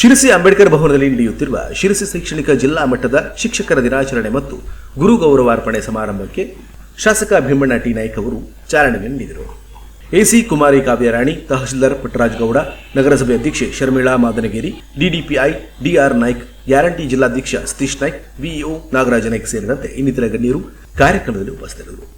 ಶಿರಸಿ ಅಂಬೇಡ್ಕರ್ ಭವನದಲ್ಲಿ ನಡೆಯುತ್ತಿರುವ ಶಿರಸಿ ಶೈಕ್ಷಣಿಕ ಜಿಲ್ಲಾ ಮಟ್ಟದ ಶಿಕ್ಷಕರ ದಿನಾಚರಣೆ ಮತ್ತು ಗುರು ಗೌರವಾರ್ಪಣೆ ಸಮಾರಂಭಕ್ಕೆ ಶಾಸಕ ಭೀಮಣ್ಣ ಟಿ ನಾಯ್ಕ ಅವರು ಚಾಲನೆ ನೀಡಿದರು. ಎಸಿ ಕುಮಾರಿ ಕಾವ್ಯರಾಣಿ ತಹಶೀಲ್ದಾರ್ ಪುಟ್ಟರಾಜ್ ಗೌಡ ನಗರಸಭೆ ಅಧ್ಯಕ್ಷೆ Sharmila Madanageri, DDPI DR Naik, guarantee ಜಿಲ್ಲಾಧ್ಯಕ್ಷ ಸತೀಶ್ ನಾಯ್ಕ್, ವಿಇಒ ನಾಗರಾಜ ನಾಯ್ಕ್ ಸೇರಿದಂತೆ ಇನ್ನಿತರ ಗಣ್ಯರು ಕಾರ್ಯಕ್ರಮದಲ್ಲಿ ಉಪಸ್ಥಿತರಿದ್ದರು.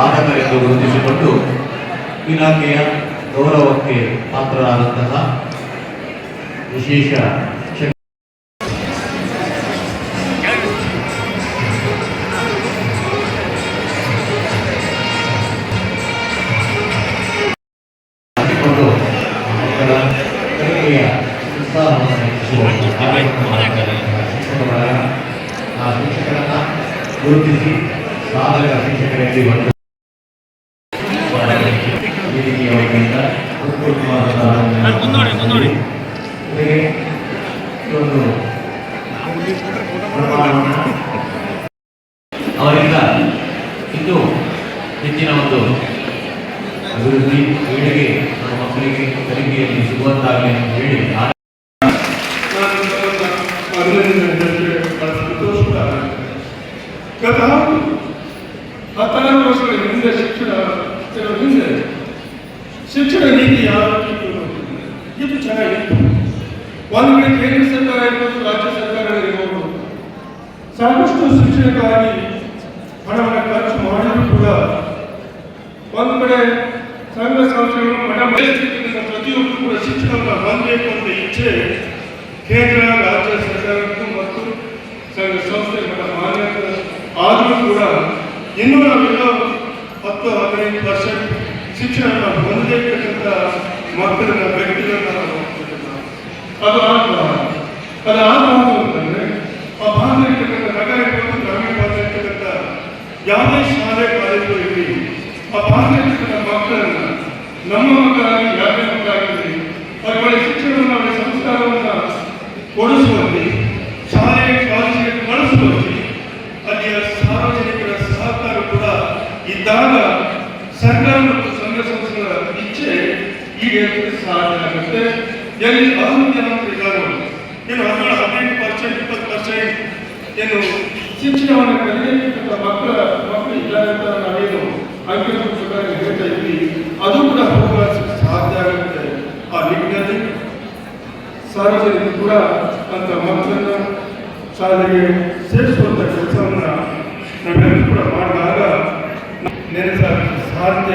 ಸಾಧಕರೆಂದು ಗುರುತಿಸಿಕೊಂಡು ಇಲಾಖೆಯ ಗೌರವಕ್ಕೆ ಪಾತ್ರರಾದಂತಹ ವಿಶೇಷ ಗುರುತಿಸಿ ಸಾಧಕ ಶಿಕ್ಷಕರಲ್ಲಿ ಒಂದು ಅವರಿಂದ ಇಂದು ಹೆಚ್ಚಿನ ಒಂದು ಅಭಿವೃದ್ಧಿ ಪೀಳಿಗೆ ನಮ್ಮ ಮಕ್ಕಳಿಗೆ ಕಲಿಕೆಯಲ್ಲಿ ಸಿಗುವಂತಾಗಲಿ ಅಂತ ಹೇಳಿ ಗತ ಹತ್ತಾರು ವರ್ಷಗಳ ಹಿಂದೆ ಶಿಕ್ಷಣ ಕೆಲವು ಹಿಂದೆ ಶಿಕ್ಷಣ ನೀತಿ ಯಾವ ರೀತಿ? ಇದು ಚೆನ್ನಾಗಿತ್ತು ಒಂದು ಕಡೆ ಕೇಂದ್ರ ಸರ್ಕಾರ ಇರ್ಬೋದು, ರಾಜ್ಯ ಸರ್ಕಾರ ಇರ್ಬೋದು, ಸಾಕಷ್ಟು ಶಿಕ್ಷಣಕ್ಕಾಗಿ ಹಣವನ್ನು ಖರ್ಚು ಮಾಡಿದ್ರು ಕೂಡ ಒಂದು ಕಡೆ ಸಂಘ ಸಂಸ್ಥೆಗಳು ಮಠ ಮನೆಸ್ಥಿತಿಯಿಂದ ಪ್ರತಿಯೊಬ್ಬರು ಕೂಡ ಶಿಕ್ಷಣವನ್ನು ಹೊಂದಬೇಕು ಅಂತ ಇಚ್ಛೆ ಕೇಂದ್ರ, ರಾಜ್ಯ ಸರ್ಕಾರಕ್ಕೂ ಮತ್ತು ಸಂಘ ಸಂಸ್ಥೆ ಮಠ ಮಾನ್ಯತೆ ಆದರೂ ಕೂಡ ಇನ್ನೂ ನಾವೆಲ್ಲ ಶಿಕ್ಷಣವನ್ನು ಹೊಂದಬೇಕಂತ ಮಕ್ಕಳನ್ನ ವ್ಯಕ್ತಿಗಳನ್ನ. ಅದು ಆಗ ಅದು ಆಗಬಹುದು ಅಂತಂದ್ರೆ ಆ ಭಾಗ ಇರ್ತಕ್ಕಂಥ ನಗರ ಇರ್ಬೋದು ಗ್ರಾಮೀಣ ಭಾಗ ಇರ್ತಕ್ಕಂಥ ಯಾವುದೇ ಶಾಲೆ, ಕಾಲೇಜು ಇರಲಿ, ಆ ಭಾಗ ಇರ್ತಕ್ಕಂಥ ಮಕ್ಕಳನ್ನ, ನಮ್ಮ ಮಕ್ಕಳಾಗಿ ಯಾವುದೇ ಮಕ್ಕಳಾಗಿರಲಿ ಅವ್ರ ಒಳ್ಳೆ ಶಿಕ್ಷಣವನ್ನು ಅವರ ಸಂಸ್ಕಾರವನ್ನು ಕೊಡಿಸುವಲ್ಲಿ, ಶಾಲೆ, ಕಾಲೇಜಿಗೆ ಕಳಿಸುವಲ್ಲಿ ಅಲ್ಲಿಯ ಸಾರ್ವಜನಿಕರ ಸಹಕಾರ ಕೂಡ ಇದ್ದಾಗ ಸರ್ಕಾರ ಮತ್ತು ಸಂಘ ಸಂಸ್ಥೆಗಳ ಇಚ್ಛೆ ಈಡೇರಕ್ಕೆ ಸಾಧ್ಯ ಆಗುತ್ತೆ. ಎಲ್ಲಿ ಅಭಿವೃದ್ಧಿವಂತರಿದ್ದಾರೋ ಏನು ಹದಿನೇಳು, ಹದಿನೆಂಟು ಪರ್ಸೆಂಟ್ ಇಪ್ಪತ್ತು ಪರ್ಸೆಂಟ್ ಏನು ಶಿಕ್ಷಣವನ್ನು ಕಲಿಯತಕ್ಕಂಥ ಮಕ್ಕಳ ಮಕ್ಕಳು ಇದ್ದಾರೆ ಅಂತ ನಾವೇನು ಅಂಕಿಗಳ ಪ್ರಕಾರ ಹೇಳ್ತಾ ಇದ್ವಿ ಅದು ಕೂಡ ಹೋಗಲು ಸಾಧ್ಯ ಆಗುತ್ತೆ. ಆ ನಿಟ್ಟಿನಲ್ಲಿ ಸಾರ್ವಜನಿಕರು ಕೂಡ ಅಂತ ಮಕ್ಕಳನ್ನ ಶಾಲೆಗೆ ಸೇರಿಸುವಂಥ ಕೆಲಸವನ್ನು ನಾವೆಲ್ಲರೂ ಕೂಡ ಮಾಡಿದಾಗ ನೆನೆಸಲಿಕ್ಕೆ ಸಾಧ್ಯ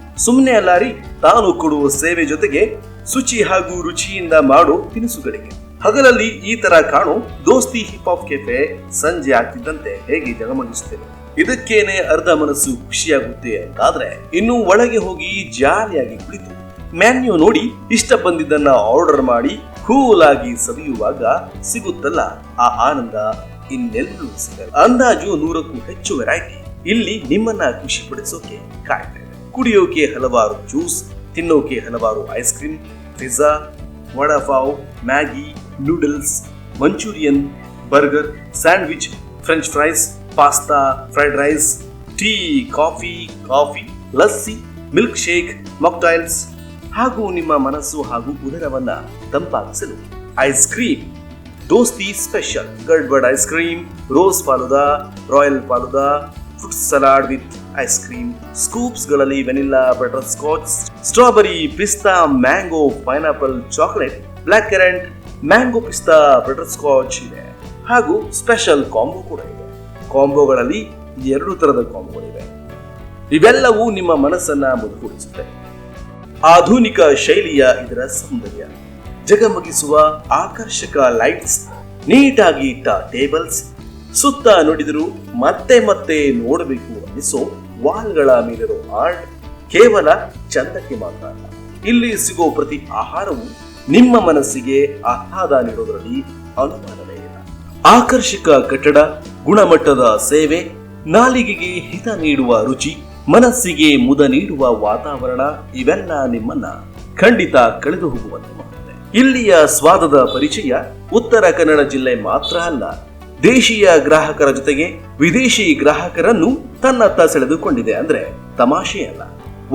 ಸುಮ್ಮನೆ ಅಲ್ಲ ರೀ ತಾನು ಕೊಡುವ ಸೇವೆ ಜೊತೆಗೆ ಶುಚಿ ಹಾಗೂ ರುಚಿಯಿಂದ ಮಾಡೋ ತಿನಿಸುಗಳಿಗೆ. ಹಗಲಲ್ಲಿ ಈ ತರ ಕಾಣೋ ದೋಸ್ತಿ ಹಿಪ್ ಹಾಪ್ ಕೆಫೆ ಸಂಜೆ ಆಗ್ತಿದ್ದಂತೆ ಹೇಗೆ ಜಗಮಗಿಸುತ್ತೇವೆ ಇದಕ್ಕೇನೆ ಅರ್ಧ ಮನಸ್ಸು ಖುಷಿಯಾಗುತ್ತೆ ಅಂತಾದ್ರೆ ಇನ್ನು ಒಳಗೆ ಹೋಗಿ ಜಾಲಿಯಾಗಿ ಕುಳಿತು ಮ್ಯಾನ್ಯೂ ನೋಡಿ ಇಷ್ಟ ಬಂದಿದ್ದನ್ನ ಆರ್ಡರ್ ಮಾಡಿ ಕೂಲ್ ಆಗಿ ಸವಿಯುವಾಗ ಸಿಗುತ್ತಲ್ಲ ಆ ಆನಂದ ಇನ್ನೆಲ್ಲೂ ಸಿಗಲ್ಲ. ಅಂದಾಜು ನೂರಕ್ಕೂ ಹೆಚ್ಚು ವೆರೈಟಿ ಇಲ್ಲಿ ನಿಮ್ಮನ್ನ ಖುಷಿ ಪಡಿಸೋಕೆ ಕಾಯ್ತಾ ಇದೆ ಕುಡಿಯೋಕೆ ಹಲವಾರು ಜ್ಯೂಸ್, ತಿನ್ನೋಕೆ ಹಲವಾರು ice cream, pizza vada pav Maggi, noodles, Manchurian, burger, sandwich, French fries, pasta, fried rice, tea, coffee coffee, lassi, milk shake, mocktails. ಹಾಗೂ ನಿಮ್ಮ ಮನಸ್ಸು ಹಾಗೂ ಉದರವನ್ನ ತಂಪಾಗಿಸಲು ice cream. Dosti special. Gadbad ice cream, rose falooda royal falooda fruit salad with ice cream ಸ್ಕೂಪ್ಸ್ಗಳಲ್ಲಿ vanilla butter scotch strawberry pista mango pineapple chocolate black currant mango pista butter scotch ಇದೆ. ಹಾಗೂ special combo ಕೂಡ ಇದೆ. ಕಾಂಬೋಗಳಲ್ಲಿ ಎರಡು ತರದ ಕಾಂಬೋಗಳಿವೆ ಇವೆಲ್ಲವೂ ನಿಮ್ಮ ಮನಸ್ಸನ್ನ ಮುದುಗೂಡಿಸುತ್ತೆ ಆಧುನಿಕ ಶೈಲಿಯ ಇದರ ಸೌಂದರ್ಯ. ಜಗಮಗಿಸುವ ಆಕರ್ಷಕ ಲೈಟ್ಸ್ ನೀಟಾಗಿ ಇಟ್ಟ ಟೇಬಲ್ಸ್ ಸುತ್ತ ನೋಡಿದರೂ ಮತ್ತೆ ಮತ್ತೆ ನೋಡಬೇಕು ಅನ್ನಿಸೋ ವಾಲ್ಗಳ ಮೇಲಿರೋ ಆರ್ಟ್ ಕೇವಲ ಚಂದಕ್ಕೆ ಮಾತ್ರ ಅಲ್ಲ. ಇಲ್ಲಿ ಸಿಗೋ ಪ್ರತಿ ಆಹಾರವು ನಿಮ್ಮ ಮನಸ್ಸಿಗೆ ಆಹ್ಲಾದ ನೀಡೋದರಲ್ಲಿ ಅನುಮಾನವೇ ಇಲ್ಲ. ಆಕರ್ಷಕ ಕಟ್ಟಡ, ಗುಣಮಟ್ಟದ ಸೇವೆ, ನಾಲಿಗೆಗೆ ಹಿತ ನೀಡುವ ರುಚಿ, ಮನಸ್ಸಿಗೆ ಮುದ ನೀಡುವ ವಾತಾವರಣ, ಇವೆಲ್ಲ ನಿಮ್ಮನ್ನ ಖಂಡಿತ ಕಳೆದು ಹೋಗುವಂತೆ ಮಾಡುತ್ತೆ. ಇಲ್ಲಿಯ ಸ್ವಾದದ ಪರಿಚಯ ಉತ್ತರ ಕನ್ನಡ ಜಿಲ್ಲೆ ಮಾತ್ರ ಅಲ್ಲ ದೇಶೀಯ ಗ್ರಾಹಕರ ಜೊತೆಗೆ ವಿದೇಶಿ ಗ್ರಾಹಕರನ್ನು ತನ್ನತ್ತ ಸೆಳೆದುಕೊಂಡಿದೆ ಅಂದ್ರೆ ತಮಾಷೆ ಅಲ್ಲ.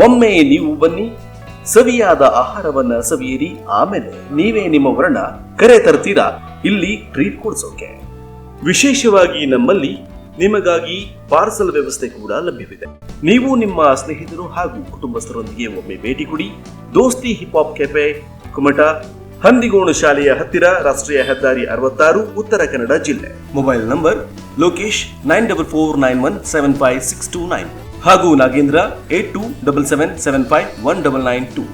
ಒಮ್ಮೆ ನೀವು ಬನ್ನಿ, ಸವಿಯಾದ ಆಹಾರವನ್ನ ಸವಿಯಿರಿ, ಆಮೇಲೆ ನೀವೇ ನಿಮ್ಮ ವರ್ಣ ಕರೆ ತರ್ತೀರಾ? ಇಲ್ಲಿ ಟ್ರೀಟ್ ಕೊಡ್ಸೋಕೆ ವಿಶೇಷವಾಗಿ ನಮ್ಮಲ್ಲಿ ನಿಮಗಾಗಿ ಪಾರ್ಸಲ್ ವ್ಯವಸ್ಥೆ ಕೂಡ ಲಭ್ಯವಿದೆ. ನೀವು ನಿಮ್ಮ ಸ್ನೇಹಿತರು ಹಾಗೂ ಕುಟುಂಬಸ್ಥರೊಂದಿಗೆ ಒಮ್ಮೆ ಭೇಟಿ ಕೊಡಿ. Dosti hip hop cafe Kumta Handigonu ಶಾಲೆಯ ಹತ್ತಿರ ರಾಷ್ಟ್ರೀಯ ಹೆದ್ದಾರಿ ಅರವತ್ತಾರು, ಉತ್ತರ ಕನ್ನಡ ಜಿಲ್ಲೆ. Mobile number, Lokesh nine double four nine one seven five six two nine ಹಾಗೂ Nagendra eight two double seven seven five one double nine two.